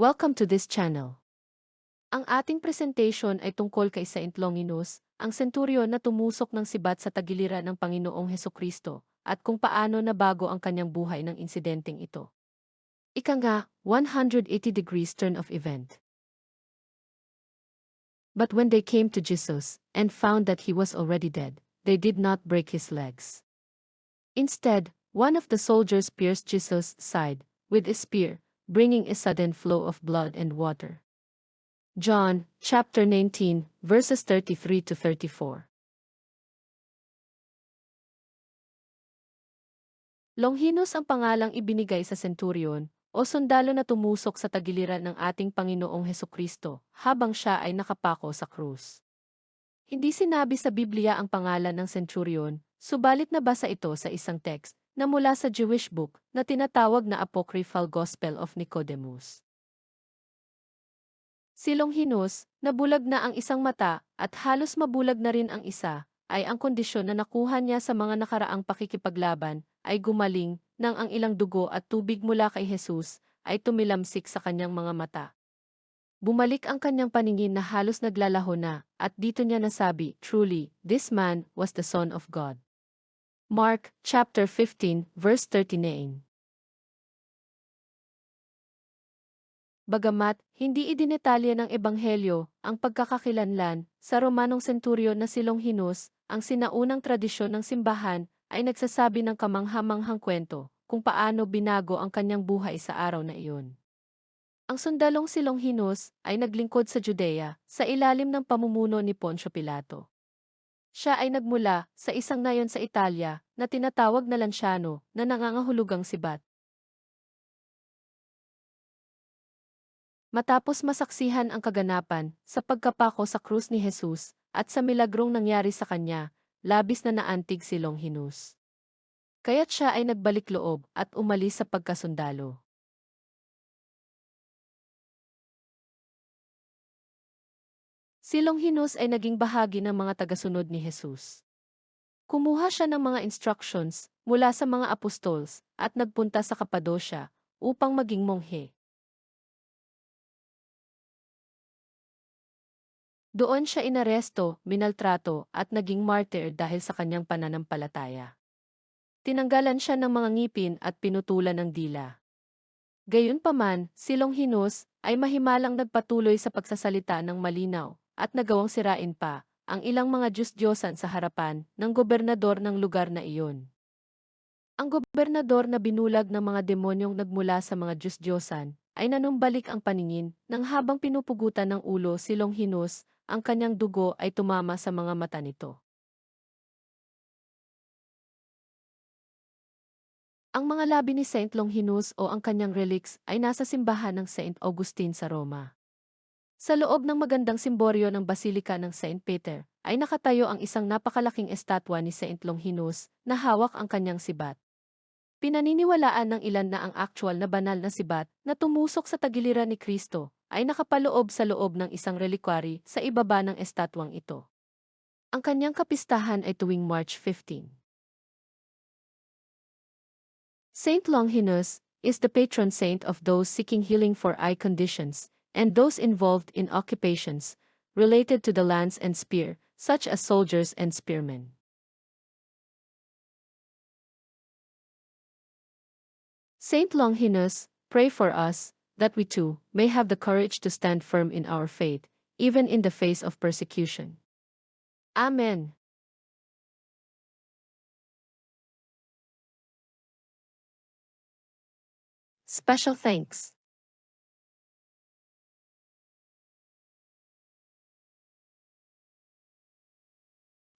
Welcome to this channel. Ang ating presentation ay tungkol kay Saint Longinus, ang senturyon na tumusok ng sibat sa tagiliran ng Panginoong Heso Kristo, at kung paano nabago ang kanyang buhay ng insidenteng ito. Ika nga, 180 degrees turn of event. But when they came to Jesus, and found that he was already dead, they did not break his legs. Instead, one of the soldiers pierced Jesus' side with a spear, bringing a sudden flow of blood and water. John, chapter 19, verses 33 to 34. Longinus ang pangalang ibinigay sa centurion o sundalo na tumusok sa tagiliran ng ating Panginoong Heso Kristo habang siya ay nakapako sa krus. Hindi sinabi sa Biblia ang pangalan ng centurion, subalit nabasa ito sa isang text na mula sa Jewish book na tinatawag na Apocryphal Gospel of Nicodemus. Si Longinus, nabulag na ang isang mata at halos mabulag na rin ang isa, ay ang kondisyon na nakuha niya sa mga nakaraang pakikipaglaban ay gumaling nang ang ilang dugo at tubig mula kay Jesus ay tumilamsik sa kanyang mga mata. Bumalik ang kanyang paningin na halos naglalaho na, at dito niya nasabi, Truly, this man was the Son of God. Mark, chapter 15, verse 39. Bagamat, hindi idinetalye ng Ebanghelyo ang pagkakakilanlan sa Romanong senturyon na si Longinus, ang sinaunang tradisyon ng simbahan ay nagsasabi ng kamanghamanghang kwento kung paano binago ang kanyang buhay sa araw na iyon. Ang sundalong si Longinus ay naglingkod sa Judea sa ilalim ng pamumuno ni Poncio Pilato. Siya ay nagmula sa isang nayon sa Italia na tinatawag na Lanciano na nangangahulugang sibat. Matapos masaksihan ang kaganapan sa pagkapako sa krus ni Jesus at sa milagrong nangyari sa kanya, labis na naantig si Longinus. Kaya't siya ay nagbalik loob at umalis sa pagkasundalo. Si Longinus ay naging bahagi ng mga tagasunod ni Jesus. Kumuha siya ng mga instructions mula sa mga apostols at nagpunta sa Kapadosya upang maging monghe. Doon siya inaresto, minaltrato at naging martyr dahil sa kanyang pananampalataya. Tinanggalan siya ng mga ngipin at pinutulan ng dila. Gayunpaman, si Longinus ay mahimalang nagpatuloy sa pagsasalita ng malinaw at nagawang sirain pa ang ilang mga Diyos-Diyosan sa harapan ng gobernador ng lugar na iyon. Ang gobernador na binulag ng mga demonyong nagmula sa mga Diyos-Diyosan ay nanumbalik ang paningin nang habang pinupugutan ng ulo si Longinus, ang kanyang dugo ay tumama sa mga mata nito. Ang mga labi ni Saint Longinus o ang kanyang relics ay nasa simbahan ng Saint Augustine sa Roma. Sa loob ng magandang simboryo ng Basilika ng St. Peter, ay nakatayo ang isang napakalaking estatwa ni Saint Longinus na hawak ang kanyang sibat. Pinaniniwalaan ng ilan na ang actual na banal na sibat na tumusok sa tagiliran ni Kristo ay nakapaloob sa loob ng isang relikwary sa ibaba ng estatwang ito. Ang kanyang kapistahan ay tuwing March 15. Saint Longinus is the patron saint of those seeking healing for eye conditions, and those involved in occupations related to the lance and spear, such as soldiers and spearmen. Saint Longinus, pray for us, that we too may have the courage to stand firm in our faith, even in the face of persecution. Amen. Special thanks.